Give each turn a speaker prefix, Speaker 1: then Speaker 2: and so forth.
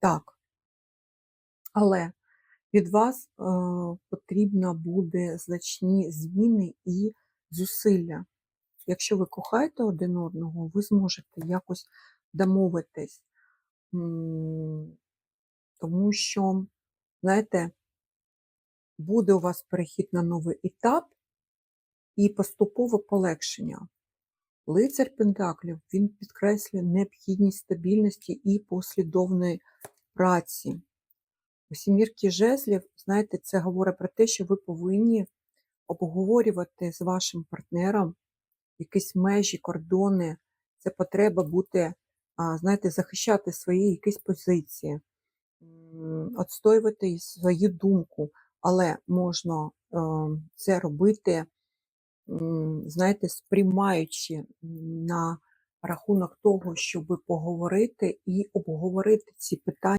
Speaker 1: Так. Але від вас е, потрібно буде значні зміни і зусилля. Якщо ви кохаєте один одного, ви зможете якось домовитись. Тому що, знаєте, буде у вас перехід на новий етап і поступове полегшення. Лицар Пентаклів він підкреслює необхідність стабільності і послідовної праці. У сімірки жезлів, знаєте, це говорить про те, що ви повинні обговорювати з вашим партнером якісь межі, кордони. Це потреба бути, знаєте, захищати свої якісь позиції, відстоювати свою думку, але можна е, це робити, знаєте, сприймаючи на рахунок того, щоб поговорити і обговорити ці питання.